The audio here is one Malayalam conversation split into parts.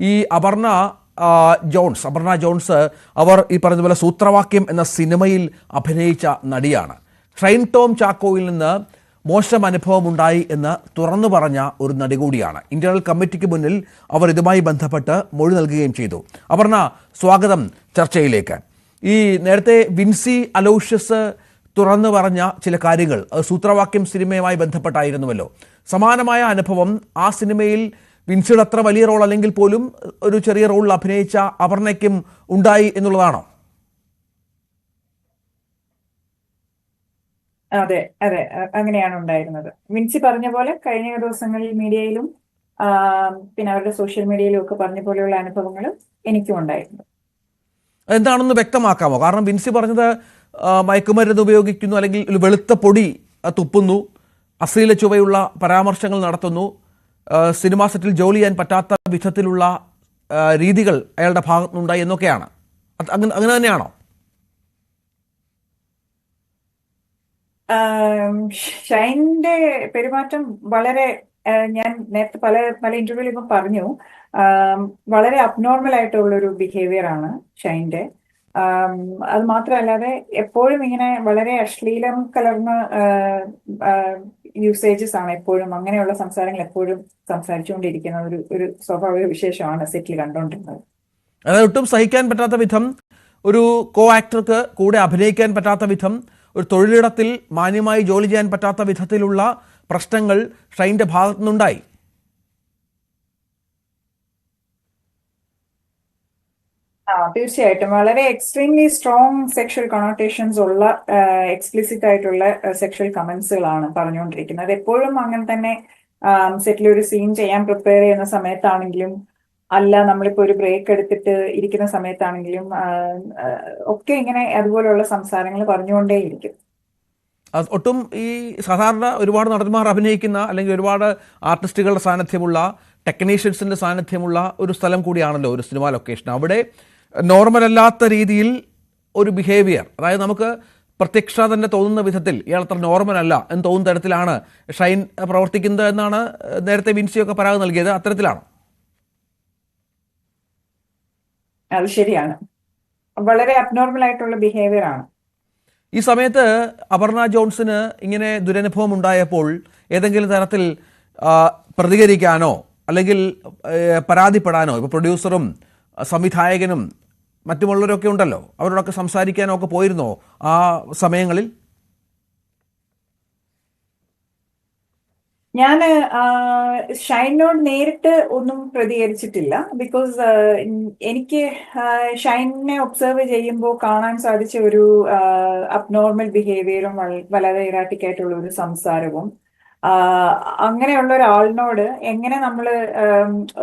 ഈ അപർണ ജോൺസ് അപർണ ജോൺസ് അവർ ഈ പറഞ്ഞതുപോലെ സൂത്രവാക്യം എന്ന സിനിമയിൽ അഭിനയിച്ച നടിയാണ്. ട്രെയിൻ ടോം ചാക്കോയിൽ നിന്ന് മോശം അനുഭവം ഉണ്ടായി എന്ന് തുറന്നു പറഞ്ഞ ഒരു നടി കൂടിയാണ്. ഇന്റേണൽ കമ്മിറ്റിക്ക് മുന്നിൽ അവർ ഇതുമായി ബന്ധപ്പെട്ട് മൊഴി നൽകുകയും ചെയ്തു. അപർണ സ്വാഗതം ചർച്ചയിലേക്ക്. ഈ നേരത്തെ വിൻസി അലോഷ്യസ് തുറന്നു പറഞ്ഞ ചില കാര്യങ്ങൾ സൂത്രവാക്യം സിനിമയുമായി ബന്ധപ്പെട്ടായിരുന്നുവല്ലോ. സമാനമായ അനുഭവം ആ സിനിമയിൽ വിൻസിയുടെ അത്ര വലിയ റോൾ അല്ലെങ്കിൽ പോലും ഒരു ചെറിയ റോളിൽ അഭിനയിച്ച അപർണയ്ക്കും ഉണ്ടായി എന്നുള്ളതാണോ? അതെ അതെ അങ്ങനെയാണ് ഉണ്ടായിരുന്നത്. വിൻസി പറഞ്ഞ പോലെ കഴിഞ്ഞ ദിവസങ്ങളിൽ മീഡിയയിലും പിന്നെ അവരുടെ സോഷ്യൽ മീഡിയയിലും ഒക്കെ പറഞ്ഞ പോലെയുള്ള അനുഭവങ്ങൾ എനിക്കും ഉണ്ടായിരുന്നു. എന്താണെന്ന് വ്യക്തമാക്കാമോ? കാരണം വിൻസി പറഞ്ഞത് മയക്കുമരുന്ന് ഉപയോഗിക്കുന്നു അല്ലെങ്കിൽ വെളുത്ത പൊടി തുപ്പുന്നു അശ്ലീല ചുവയുള്ള പരാമർശങ്ങൾ നടത്തുന്നു സിനിമാ സെറ്റിൽ ജോലി ചെയ്യാൻ പറ്റാത്ത വിധത്തിലുള്ള രീതികൾ അയാളുടെ ഭാഗത്തുനിന്നുണ്ടായി എന്നൊക്കെയാണ്. അങ്ങനെ അങ്ങനെ തന്നെയാണോ? ഷൈനിന്റെ പെരുമാറ്റം വളരെ ഞാൻ നേരത്തെ പല പല ഇന്റർവ്യൂലും ഇപ്പം പറഞ്ഞു. വളരെ അബ്നോർമൽ ആയിട്ടുള്ള ഒരു ബിഹേവിയർ ആണ് ഷൈന്റെ ആം, അത് മാത്രമല്ലാതെ എപ്പോഴും ഇങ്ങനെ വളരെ അശ്ലീലം കലർന്ന യൂസേജസ് ആണ് എപ്പോഴും. അങ്ങനെയുള്ള സംസാരങ്ങൾ എപ്പോഴും സംസാരിച്ചുകൊണ്ടിരിക്കുന്ന ഒരു ഒരു സ്വാഭാവിക വിശേഷമാണ് സെറ്റിൽ കണ്ടുകൊണ്ടിരുന്നത് അതായത് ഒട്ടും സഹിക്കാൻ പറ്റാത്ത വിധം ഒരു കോ ആക്ടർക്ക് കൂടെ അഭിനയിക്കാൻ പറ്റാത്ത വിധം ഒരു തൊഴിലിടത്തിൽ മാന്യമായി ജോലി ചെയ്യാൻ പറ്റാത്ത വിധത്തിലുള്ള പ്രശ്നങ്ങൾ ഷൈന്റെ ഭാഗത്തുനിന്നുണ്ടായി ആ തീർച്ചയായിട്ടും. വളരെ എക്സ്ട്രീംലി സ്ട്രോങ് സെക്ഷൽ കൊണോട്ടേഷൻസ് ഉള്ള എക്സ്പ്ലിസിറ്റ് ആയിട്ടുള്ള സെക്ഷൽ കമന്റ്സുകളാണ് പറഞ്ഞുകൊണ്ടിരിക്കുന്നത്. എപ്പോഴും അങ്ങനെ തന്നെ സെറ്റിൽ ഒരു സീൻ ചെയ്യാൻ പ്രിപ്പയർ ചെയ്യുന്ന സമയത്താണെങ്കിലും അല്ല നമ്മളിപ്പോ ഒരു ബ്രേക്ക് എടുത്തിട്ട് ഇരിക്കുന്ന സമയത്താണെങ്കിലും ഒക്കെ ഇങ്ങനെ അതുപോലെയുള്ള സംസാരങ്ങൾ പറഞ്ഞുകൊണ്ടേയിരിക്കും. ഒട്ടും ഈ സാധാരണ ഒരുപാട് നടന്മാർ അഭിനയിക്കുന്ന അല്ലെങ്കിൽ ഒരുപാട് ആർട്ടിസ്റ്റുകളുടെ സാന്നിധ്യമുള്ള ടെക്നീഷ്യൻസിന്റെ സാന്നിധ്യമുള്ള ഒരു സ്ഥലം കൂടിയാണല്ലോ ഒരു സിനിമ ലൊക്കേഷൻ അവിടെ നോർമൽ അല്ലാത്ത രീതിയിൽ ഒരു ബിഹേവിയർ അതായത് നമുക്ക് പ്രത്യക്ഷ തന്നെ തോന്നുന്ന വിധത്തിൽ ഇയാൾ അത്ര നോർമൽ അല്ല എന്ന് തോന്നുന്ന തരത്തിലാണ് ഷൈൻ പ്രവർത്തിക്കുന്നത് എന്നാണ് നേരത്തെ വിൻസിയൊക്കെ പരാതി നൽകിയത്. അത്തരത്തിലാണ്. അത് ശരിയാണ്. വളരെ അബ്നോർമൽ ആയിട്ടുള്ള ബിഹേവിയർ ആണ്. ഈ സമയത്ത് അപർണ ജോൺസിന് ഇങ്ങനെ ദുരനുഭവം ഉണ്ടായപ്പോൾ ഏതെങ്കിലും തരത്തിൽ പ്രതികരിക്കാനോ അല്ലെങ്കിൽ പരാതിപ്പെടാനോ ഇപ്പോൾ പ്രൊഡ്യൂസറും സംവിധായകനും മറ്റുമുള്ളവരൊക്കെ ഉണ്ടല്ലോ. അവരോടൊക്കെ സംസാരിക്കാനോ ഒക്കെ പോയിരുന്നോ ആ സമയങ്ങളിൽ? ഞാൻ ഷൈനോട് നേരിട്ട് ഒന്നും പ്രതികരിച്ചിട്ടില്ല. ബിക്കോസ് എനിക്ക് ഷൈനെ ഒബ്സർവ് ചെയ്യുമ്പോൾ കാണാൻ സാധിച്ച ഒരു അബ്നോർമൽ ബിഹേവിയറും വളരെ ഇറാറ്റിക് ആയിട്ടുള്ള ഒരു സംസാരവും അങ്ങനെയുള്ള ഒരാളിനോട് എങ്ങനെ നമ്മൾ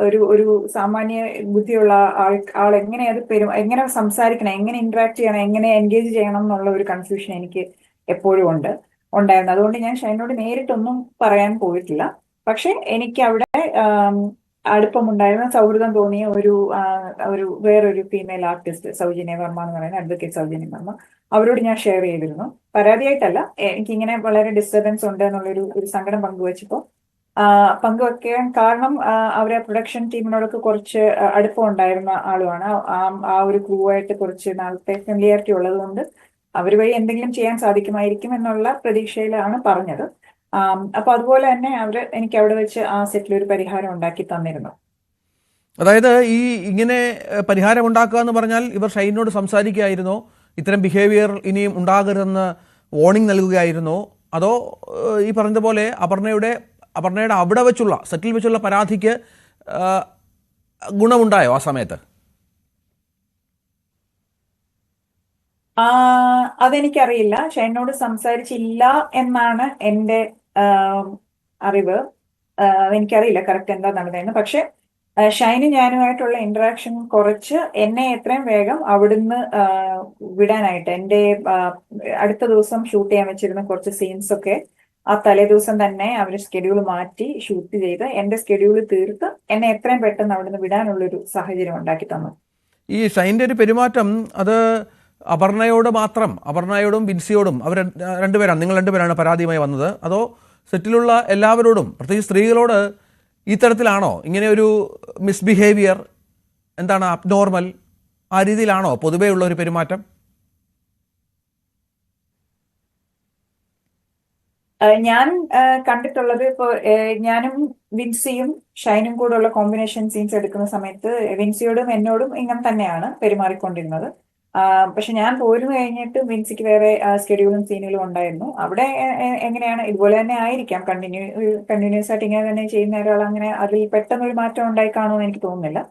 ഒരു ഒരു സാമാന്യ ബുദ്ധിയുള്ള ആൾ ആൾ എങ്ങനെ അത് പെരും എങ്ങനെ സംസാരിക്കണം എങ്ങനെ ഇന്ററാക്ട് ചെയ്യണം എങ്ങനെ എൻഗേജ് ചെയ്യണം എന്നുള്ള ഒരു കൺഫ്യൂഷൻ എനിക്ക് എപ്പോഴും ഉണ്ട് ഉണ്ടായിരുന്നു. അതുകൊണ്ട് ഞാൻ ഷൈനോട് നേരിട്ടൊന്നും പറയാൻ പോയിട്ടില്ല. പക്ഷെ എനിക്ക് അവിടെ അടുപ്പമുണ്ടായിരുന്ന സൗഹൃദം തോന്നിയ ഒരു ഒരു വേറൊരു ഫീമെയിൽ ആർട്ടിസ്റ്റ് സൗജന്യ വർമ്മ എന്ന് പറയുന്ന അഡ്വക്കേറ്റ് സൗജന്യ വർമ്മ അവരോട് ഞാൻ ഷെയർ ചെയ്തിരുന്നു. പരാതിയായിട്ടല്ല എനിക്കിങ്ങനെ വളരെ ഡിസ്റ്റർബൻസ് ഉണ്ട് എന്നുള്ളൊരു ഒരു സങ്കടം പങ്കുവച്ചപ്പോൾ പങ്കുവെക്കാൻ കാരണം അവരെ പ്രൊഡക്ഷൻ ടീമിനോടൊക്കെ കുറച്ച് അടുപ്പം ഉണ്ടായിരുന്ന ആളുമാണ്. ആ ഒരു ക്രൂ ആയിട്ട് കുറച്ച് നാളത്തെ ഫെമിലിയാരിറ്റി ഉള്ളത് അവർ വഴി എന്തെങ്കിലും ചെയ്യാൻ സാധിക്കുമായിരിക്കും എന്നുള്ള പ്രതീക്ഷയിലാണ് പറഞ്ഞത്. അപ്പൊ അതുപോലെ തന്നെ അവർ എനിക്ക് അവിടെ വെച്ച് ആ സെറ്റിൽ ഒരു പരിഹാരം ഉണ്ടാക്കി തന്നിരുന്നു. അതായത് ഈ ഇങ്ങനെ പരിഹാരം ഉണ്ടാക്കുക എന്ന് പറഞ്ഞാൽ ഇവർ ഷൈനോട് സംസാരിക്കുകയായിരുന്നോ. ഇത്തരം ബിഹേവിയർ ഇനിയും ഉണ്ടാകരുതെന്ന് വാർണിംഗ് നൽകുകയായിരുന്നോ. അതോ ഈ പറഞ്ഞതുപോലെ അപർണയുടെ അപർണയുടെ അവിടെ വെച്ചുള്ള സെറ്റിൽ വെച്ചുള്ള പരാതിക്ക് ഗുണമുണ്ടായോ ആ സമയത്ത്? അതെനിക്കറിയില്ല. ഷൈനോട് സംസാരിച്ചില്ല എന്നാണ് എന്റെ ആം, അറിവ് എനിക്കറിയില്ല കറക്റ്റ് എന്താ നടന്നതെന്ന്. പക്ഷെ ഷൈനി ഞാനുമായിട്ടുള്ള ഇന്ററാക്ഷൻ കുറച്ച് എന്നെ എത്രയും വേഗം അവിടുന്ന് വിടാനായിട്ട്. എന്റെ അടുത്ത ദിവസം ഷൂട്ട് ചെയ്യാൻ വെച്ചിരുന്ന കുറച്ച് സീൻസ് ഒക്കെ ആ തലേ ദിവസം തന്നെ അവർ സ്കെഡ്യൂൾ മാറ്റി ഷൂട്ട് ചെയ്ത് എന്റെ സ്കെഡ്യൂൾ തീർത്ത് എന്നെ എത്രയും പെട്ടെന്ന് അവിടുന്ന് വിടാനുള്ളൊരു സാഹചര്യം ഉണ്ടാക്കി തന്നു. ഈ ഷൈന്റെ ഒരു പെരുമാറ്റം അത് അപർണയോട് മാത്രം അപർണയോടും ബിൻസിയോടും അവർ രണ്ടുപേരാണ് നിങ്ങൾ രണ്ടുപേരാണ് പരാതിയുമായി വന്നത്. അതോ സെറ്റിലുള്ള എല്ലാവരോടും പ്രത്യേകിച്ച് സ്ത്രീകളോട് ഈ തരത്തിലാണോ? ഇങ്ങനെ ഒരു മിസ്ബിഹേവിയർ എന്താണ് അബ്നോർമൽ ആ രീതിയിലാണോ? പൊതുവേ ഉള്ള ഒരു പെരുമാറ്റം? ഞാൻ കണ്ടിട്ടുള്ളത് ഇപ്പൊ ഞാനും വിൻസിയും ഷൈനും കൂടെ ഉള്ള കോമ്പിനേഷൻ സീൻസ് എടുക്കുന്ന സമയത്ത് വിൻസിയോടും എന്നോടും ഇങ്ങനെ തന്നെയാണ് പെരുമാറിക്കൊണ്ടിരുന്നത്. പക്ഷെ ഞാൻ പോരുന്നു കഴിഞ്ഞിട്ട് മിൻസിക്ക് വേറെ സ്കെഡ്യൂളും സീനുകളും ഉണ്ടായിരുന്നു. അവിടെ എങ്ങനെയാണ്? ഇതുപോലെ തന്നെ ആയിരിക്കാം. കണ്ടിന്യൂ കണ്ടിന്യൂസ് ആയിട്ട് ഇങ്ങനെ തന്നെ ചെയ്യുന്ന ഒരാൾ അങ്ങനെ അതിൽ പെട്ടെന്ന് ഒരു മാറ്റം ഉണ്ടായി കാണുമെന്ന് എനിക്ക് തോന്നുന്നില്ല.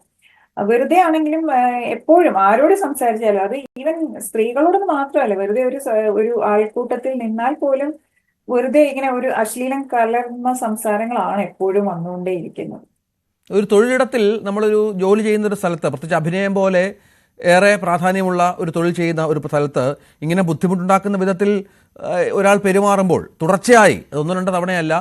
വെറുതെ ആണെങ്കിലും എപ്പോഴും ആരോട് സംസാരിച്ചാലും അത് ഈവൻ സ്ത്രീകളോടൊന്ന് മാത്രമല്ല വെറുതെ ഒരു ഒരു ആൾക്കൂട്ടത്തിൽ നിന്നാൽ പോലും വെറുതെ ഇങ്ങനെ ഒരു അശ്ലീലം കലർന്ന സംസാരങ്ങളാണ് എപ്പോഴും വന്നുകൊണ്ടേയിരിക്കുന്നത്. ഒരു തൊഴിലിടത്തിൽ നമ്മളൊരു ജോലി ചെയ്യുന്ന ഒരു സ്ഥലത്ത് പ്രത്യേകിച്ച് അഭിനയം പോലെ ഏറെ പ്രാധാന്യമുള്ള ഒരു തൊഴിൽ ചെയ്യുന്ന ഒരു സ്ഥലത്ത് ഇങ്ങനെ ബുദ്ധിമുട്ടുണ്ടാക്കുന്ന വിധത്തിൽ ഒരാൾ പെരുമാറുമ്പോൾ തുടർച്ചയായി അതൊന്നും രണ്ട് തവണയല്ല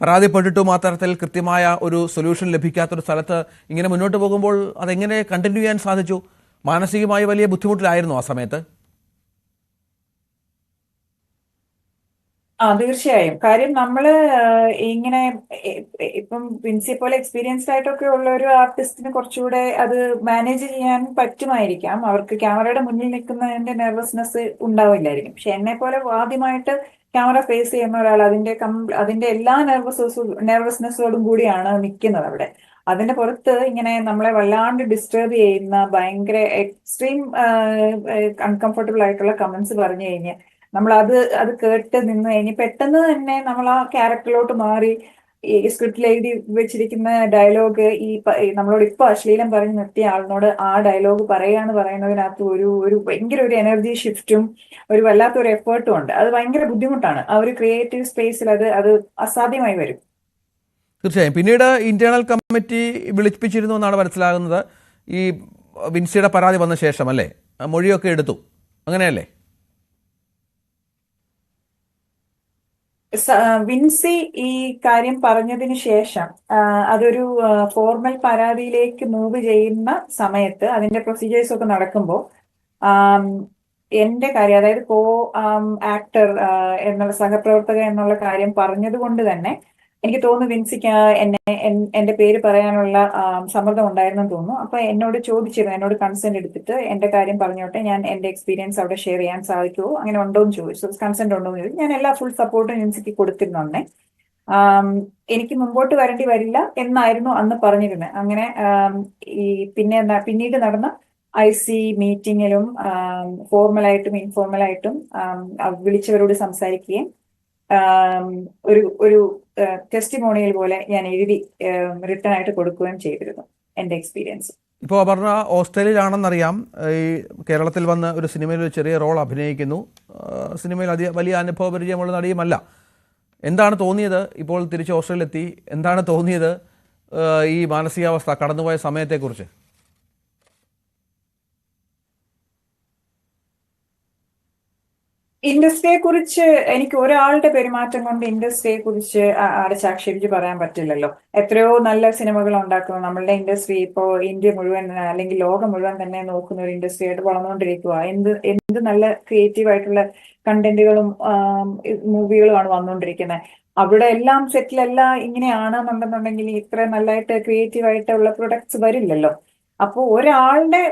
പരാതിപ്പെട്ടിട്ടും മാത്രത്തിൽ തരത്തിൽ കൃത്യമായ ഒരു സൊല്യൂഷൻ ലഭിക്കാത്തൊരു സ്ഥലത്ത് ഇങ്ങനെ മുന്നോട്ട് പോകുമ്പോൾ അതെങ്ങനെ കണ്ടിന്യൂ ചെയ്യാൻ സാധിച്ചു? മാനസികമായി വലിയ ബുദ്ധിമുട്ടിലായിരുന്നു ആ സമയത്ത്? ആ തീർച്ചയായും. കാര്യം നമ്മൾ ഇങ്ങനെ ഇപ്പം വിൻസിയെ പോലെ എക്സ്പീരിയൻസ്ഡ് ആയിട്ടൊക്കെ ഉള്ള ഒരു ആർട്ടിസ്റ്റിന് കുറച്ചുകൂടെ അത് മാനേജ് ചെയ്യാൻ പറ്റുമായിരിക്കാം. അവർക്ക് ക്യാമറയുടെ മുന്നിൽ നിൽക്കുന്നതിന്റെ നെർവസ്നെസ് ഉണ്ടാവില്ലായിരിക്കും. പക്ഷെ എന്നെ പോലെ ആദ്യമായിട്ട് ക്യാമറ ഫേസ് ചെയ്യുന്ന ഒരാൾ അതിന്റെ അതിന്റെ എല്ലാ നെർവസ് നെർവസ്നെസ്സോടും കൂടിയാണ് നിൽക്കുന്നത് അവിടെ. അതിന്റെ പുറത്ത് ഇങ്ങനെ നമ്മളെ വല്ലാണ്ട് ഡിസ്റ്റർബ് ചെയ്യുന്ന ഭയങ്കര എക്സ്ട്രീം അൺകംഫർട്ടബിൾ ആയിട്ടുള്ള കമന്റ്സ് പറഞ്ഞു കഴിഞ്ഞ് നമ്മൾ അത് അത് കേട്ട് നിന്ന് ഇനി പെട്ടെന്ന് തന്നെ നമ്മൾ ആ ക്യാരക്ടറിലോട്ട് മാറി ഈ സ്ക്രിപ്റ്റിൽ എഴുതി വെച്ചിരിക്കുന്ന ഡയലോഗ് ഈ നമ്മളോട് ഇപ്പൊ അശ്ലീലം പറഞ്ഞ് നിർത്തിയ ആളിനോട് ആ ഡയലോഗ് പറയാന്ന് പറയുന്നതിനകത്ത് ഒരു ഒരു ഭയങ്കര ഒരു എനർജി ഷിഫ്റ്റും ഒരു വല്ലാത്തൊരു എഫേർട്ടും ഉണ്ട്. അത് ഭയങ്കര ബുദ്ധിമുട്ടാണ്. ആ ഒരു ക്രിയേറ്റീവ് സ്പേസിൽ അത് അത് അസാധ്യമായി വരും. തീർച്ചയായും. പിന്നീട് ഇന്റേണൽ കമ്മിറ്റി വിളിപ്പിച്ചിരുന്നു എന്നാണ് മനസ്സിലാകുന്നത്. ഈ വിൻസിയുടെ പരാതി വന്ന ശേഷം അല്ലേ? മൊഴിയൊക്കെ എടുത്തു. അങ്ങനെയല്ലേ? വിൻസി ഈ കാര്യം പറഞ്ഞതിന് ശേഷം അതൊരു ഫോർമൽ പരാതിയിലേക്ക് മൂവ് ചെയ്യുന്ന സമയത്ത് അതിന്റെ പ്രൊസീജിയേഴ്സ് ഒക്കെ നടക്കുമ്പോൾ എന്റെ കാര്യം അതായത് കോ ആക്ടർ എന്നുള്ള സഹപ്രവർത്തക എന്നുള്ള കാര്യം പറഞ്ഞത് കൊണ്ട് തന്നെ എനിക്ക് തോന്നുന്നു വിൻസിക്ക് എന്നെ എന്റെ പേര് പറയാനുള്ള സമ്മർദ്ദം ഉണ്ടായിരുന്നു തോന്നുന്നു. അപ്പൊ എന്നോട് ചോദിച്ചിരുന്നു എന്നോട് കൺസെന്റ് എടുത്തിട്ട് എന്റെ കാര്യം പറഞ്ഞോട്ടെ ഞാൻ എന്റെ എക്സ്പീരിയൻസ് അവിടെ ഷെയർ ചെയ്യാൻ സാധിക്കുമോ അങ്ങനെ ഉണ്ടോ എന്ന് ചോദിച്ചു. കൺസെന്റ് ഉണ്ടോ എന്ന് ചോദിച്ചു. ഞാൻ എല്ലാ ഫുൾ സപ്പോർട്ടും വിൻസിക്ക് കൊടുത്തിരുന്നുണ്ടേ എനിക്ക് മുമ്പോട്ട് വരേണ്ടി വരില്ല എന്നായിരുന്നു അന്ന് പറഞ്ഞിരുന്നത്. അങ്ങനെ ഈ പിന്നെ പിന്നീട് നടന്ന ഐ സി മീറ്റിങ്ങിലും ഫോർമലായിട്ടും ഇൻഫോർമലായിട്ടും വിളിച്ചവരോട് സംസാരിക്കുകയും ഒരു ഒരു ടെസ്റ്റിമോണിയൽ പോലെ ഞാൻ എഴുതി റിട്ടേൺ ആയിട്ട് കൊടുക്കുകയും ചെയ്തിരുന്നു എന്റെ എക്സ്പീരിയൻസ് ഇപ്പോൾ അപർണ ഓസ്ട്രേലിയയിലാണെന്നറിയാം ഈ കേരളത്തിൽ വന്ന് ഒരു സിനിമയിൽ ഒരു ചെറിയ റോൾ അഭിനയിക്കുന്നു. സിനിമയിൽ അധിക വലിയ അനുഭവ പരിചയമുള്ള നടിയുമല്ല. എന്താണ് തോന്നിയത് ഇപ്പോൾ തിരിച്ച് ഓസ്ട്രേലിയയിലെത്തി എന്താണ് തോന്നിയത് ഈ മാനസികാവസ്ഥ കടന്നുപോയ സമയത്തെക്കുറിച്ച്? ഇൻഡസ്ട്രിയെ കുറിച്ച് എനിക്ക് ഒരാളുടെ പെരുമാറ്റം കൊണ്ട് ഇൻഡസ്ട്രിയെ കുറിച്ച് അടച്ചാക്ഷേപിച്ച് പറയാൻ പറ്റില്ലല്ലോ. എത്രയോ നല്ല സിനിമകൾ ഉണ്ടാക്കുന്നു. നമ്മളുടെ ഇൻഡസ്ട്രി ഇപ്പോ ഇന്ത്യ മുഴുവൻ അല്ലെങ്കിൽ ലോകം മുഴുവൻ തന്നെ നോക്കുന്ന ഒരു ഇൻഡസ്ട്രി ആയിട്ട് വളർന്നുകൊണ്ടിരിക്കുക എന്ത് എന്ത് നല്ല ക്രിയേറ്റീവ് ആയിട്ടുള്ള കണ്ടന്റുകളും മൂവികളുമാണ് വന്നുകൊണ്ടിരിക്കുന്നത് അവിടെ എല്ലാം സെറ്റിലെല്ലാം ഇങ്ങനെയാണെന്നുണ്ടെന്നുണ്ടെങ്കിൽ ഇത്ര നല്ലതായിട്ട് ക്രിയേറ്റീവ് ആയിട്ടുള്ള പ്രൊഡക്ട്സ് വരില്ലല്ലോ. അപ്പോൾ ഒരാളുടെ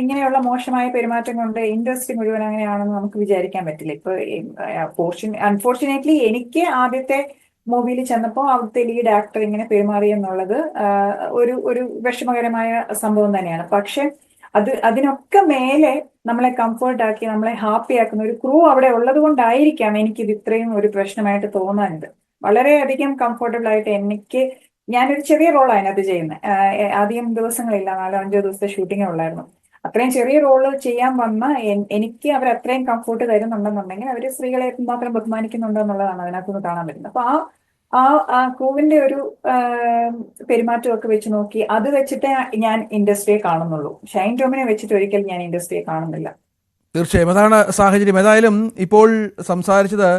ഇങ്ങനെയുള്ള മോശമായ പെരുമാറ്റം കൊണ്ട് ഇൻഡസ്ട്രി മുഴുവൻ അങ്ങനെയാണെന്ന് നമുക്ക് വിചാരിക്കാൻ പറ്റില്ല. ഇപ്പൊ ഫോർച്യൂൺ അൺഫോർച്ചുനേറ്റ്ലി എനിക്ക് ആദ്യത്തെ മൂവിയിൽ ചെന്നപ്പോൾ അവിടുത്തെ ലീഡ് ആക്ടർ ഇങ്ങനെ പെരുമാറി എന്നുള്ളത് ഒരു ഒരു വിഷമകരമായ സംഭവം തന്നെയാണ്. പക്ഷെ അത് അതിനൊക്കെ മേലെ നമ്മളെ കംഫർട്ട് ആക്കി നമ്മളെ ഹാപ്പി ആക്കുന്ന ഒരു ക്രൂ അവിടെ ഉള്ളത് കൊണ്ടായിരിക്കാം എനിക്കിത് ഇത്രയും ഒരു പ്രശ്നമായിട്ട് തോന്നാനുണ്ട് വളരെയധികം കംഫർട്ടബിൾ ആയിട്ട് എനിക്ക് ഞാനൊരു ചെറിയ റോളാണ് അതിനകത്ത് ചെയ്യുന്നത് ആദ്യം ദിവസങ്ങളില്ല നാലോ അഞ്ചോ ദിവസത്തെ ഷൂട്ടിങ്ങേ ഉള്ളായിരുന്നു. അത്രയും ചെറിയ റോൾ ചെയ്യാൻ വന്ന എനിക്ക് അവർ അത്രയും കംഫോർട്ട് തരുന്നുണ്ടെന്നുണ്ടെങ്കിൽ അവർ സ്ത്രീകളെ മാത്രം ബഹുമാനിക്കുന്നുണ്ടോ എന്നുള്ളതാണ് അതിനകത്തുനിന്ന് കാണാൻ പറ്റുന്നത്. അപ്പൊ ആ ആ ക്രൂവിന്റെ ഒരു പെരുമാറ്റമൊക്കെ വെച്ച് നോക്കി അത് വെച്ചിട്ടേ ഞാൻ ഇൻഡസ്ട്രിയെ കാണുന്നുള്ളൂ. ഷൈൻ ടോമിനെ വെച്ചിട്ട് ഒരിക്കലും ഞാൻ ഇൻഡസ്ട്രിയെ കാണുന്നില്ല. തീർച്ചയായും. അതാണ് സാഹചര്യം. ഏതായാലും ഇപ്പോൾ സംസാരിച്ചത്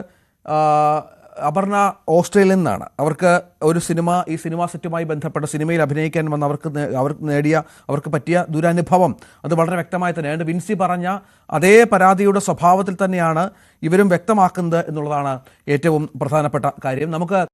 അപർണ ഓസ്ട്രേലിയയിൽ നിന്നാണ്. അവർക്ക് ഒരു സിനിമ ഈ സിനിമാ സെറ്റുമായി ബന്ധപ്പെട്ട സിനിമയിൽ അഭിനയിക്കാൻ വന്ന അവർക്ക് അവർക്ക് നേടിയ അവർക്ക് പറ്റിയ ദുരനുഭവം അത് വളരെ വ്യക്തമായി തന്നെയാണ് വിൻസി പറഞ്ഞ അതേ പരാതിയുടെ സ്വഭാവത്തിൽ തന്നെയാണ് ഇവരും വ്യക്തമാക്കുന്നത് എന്നുള്ളതാണ് ഏറ്റവും പ്രധാനപ്പെട്ട കാര്യം. നമുക്ക്